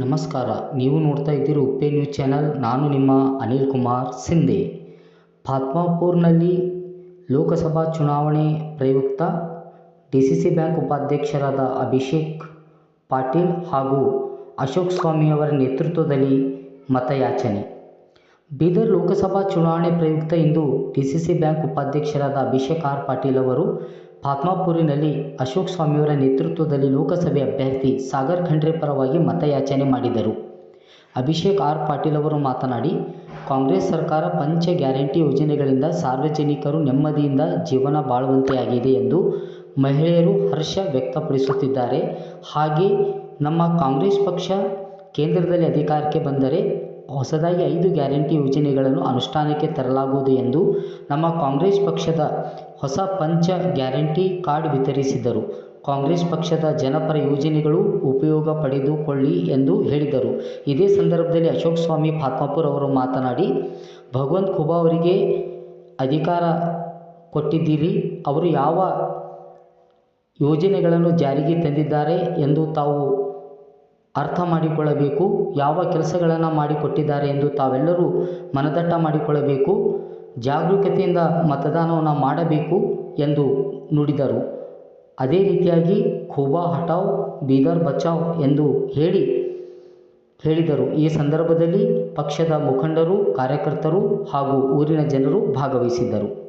ನಮಸ್ಕಾರ. ನೀವು ನೋಡ್ತಾ ಇದ್ದೀರಿ ಉಪ್ಪೆ ನ್ಯೂಸ್ ಚಾನಲ್. ನಾನು ನಿಮ್ಮ ಅನಿಲ್ ಕುಮಾರ್ ಸಿಂಧೆ. ಫಾತ್ಮಾಪುರ್ನಲ್ಲಿ ಲೋಕಸಭಾ ಚುನಾವಣೆ ಪ್ರಯುಕ್ತ ಡಿ ಸಿ ಸಿ ಬ್ಯಾಂಕ್ ಉಪಾಧ್ಯಕ್ಷರಾದ ಅಭಿಷೇಕ್ ಪಾಟೀಲ್ ಹಾಗೂ ಅಶೋಕ್ ಸ್ವಾಮಿಯವರ ನೇತೃತ್ವದಲ್ಲಿ ಮತಯಾಚನೆ. ಬೀದರ್ ಲೋಕಸಭಾ ಚುನಾವಣೆ ಪ್ರಯುಕ್ತ ಇಂದು ಡಿ ಸಿ ಸಿ ಬ್ಯಾಂಕ್ ಉಪಾಧ್ಯಕ್ಷರಾದ ಅಭಿಷೇಕ್ ಆರ್ ಪಾಟೀಲ್ ಅವರು ಫಾತ್ಮಾಪುರಿನಲ್ಲಿ ಅಶೋಕ್ ಸ್ವಾಮಿಯವರ ನೇತೃತ್ವದಲ್ಲಿ ಲೋಕಸಭೆ ಅಭ್ಯರ್ಥಿ ಸಾಗರ್ ಖಂಡ್ರೆ ಪರವಾಗಿ ಮತಯಾಚನೆ ಮಾಡಿದರು. ಅಭಿಷೇಕ್ ಆರ್ ಪಾಟೀಲ್ ಅವರು ಮಾತನಾಡಿ, ಕಾಂಗ್ರೆಸ್ ಸರ್ಕಾರ ಪಂಚ ಗ್ಯಾರಂಟಿ ಯೋಜನೆಗಳಿಂದ ಸಾರ್ವಜನಿಕರು ನೆಮ್ಮದಿಯಿಂದ ಜೀವನ ಬಾಳುವಂತೆಯಾಗಿದೆ ಎಂದು ಮಹಿಳೆಯರು ಹರ್ಷ ವ್ಯಕ್ತಪಡಿಸುತ್ತಿದ್ದಾರೆ. ಹಾಗೆ ನಮ್ಮ ಕಾಂಗ್ರೆಸ್ ಪಕ್ಷ ಕೇಂದ್ರದಲ್ಲಿ ಅಧಿಕಾರಕ್ಕೆ ಬಂದರೆ ಹೊಸದಾಗಿ ಐದು ಗ್ಯಾರಂಟಿ ಯೋಜನೆಗಳನ್ನು ಅನುಷ್ಠಾನಕ್ಕೆ ತರಲಾಗುವುದು ಎಂದು ನಮ್ಮ ಕಾಂಗ್ರೆಸ್ ಪಕ್ಷದ ಹೊಸ ಪಂಚ ಗ್ಯಾರಂಟಿ ಕಾರ್ಡ್ ವಿತರಿಸಿದರು. ಕಾಂಗ್ರೆಸ್ ಪಕ್ಷದ ಜನಪರ ಯೋಜನೆಗಳು ಉಪಯೋಗ ಪಡೆದುಕೊಳ್ಳಿ ಎಂದು ಹೇಳಿದರು. ಇದೇ ಸಂದರ್ಭದಲ್ಲಿ ಅಶೋಕ್ ಸ್ವಾಮಿ ಪಾತ್ಮಾಪುರ್ ಅವರು ಮಾತನಾಡಿ, ಭಗವಂತ್ ಖುಬಾ ಅವರಿಗೆ ಅಧಿಕಾರ ಕೊಟ್ಟಿದ್ದೀರಿ. ಅವರು ಯಾವ ಯೋಜನೆಗಳನ್ನು ಜಾರಿಗೆ ತಂದಿದ್ದಾರೆ ಎಂದು ತಾವು ಅರ್ಥ ಮಾಡಿಕೊಳ್ಳಬೇಕು. ಯಾವ ಕೆಲಸಗಳನ್ನು ಮಾಡಿಕೊಟ್ಟಿದ್ದಾರೆ ಎಂದು ತಾವೆಲ್ಲರೂ ಮನದಟ್ಟ ಮಾಡಿಕೊಳ್ಳಬೇಕು. ಜಾಗರೂಕತೆಯಿಂದ ಮತದಾನವನ್ನು ಮಾಡಬೇಕು ಎಂದು ನುಡಿದರು. ಅದೇ ರೀತಿಯಾಗಿ ಖೂಬಾ ಹಟಾವ್ ಬೀದರ್ ಬಚಾವ್ ಎಂದು ಹೇಳಿ ಹೇಳಿದರು. ಈ ಸಂದರ್ಭದಲ್ಲಿ ಪಕ್ಷದ ಮುಖಂಡರು, ಕಾರ್ಯಕರ್ತರು ಹಾಗೂ ಊರಿನ ಜನರು ಭಾಗವಹಿಸಿದ್ದರು.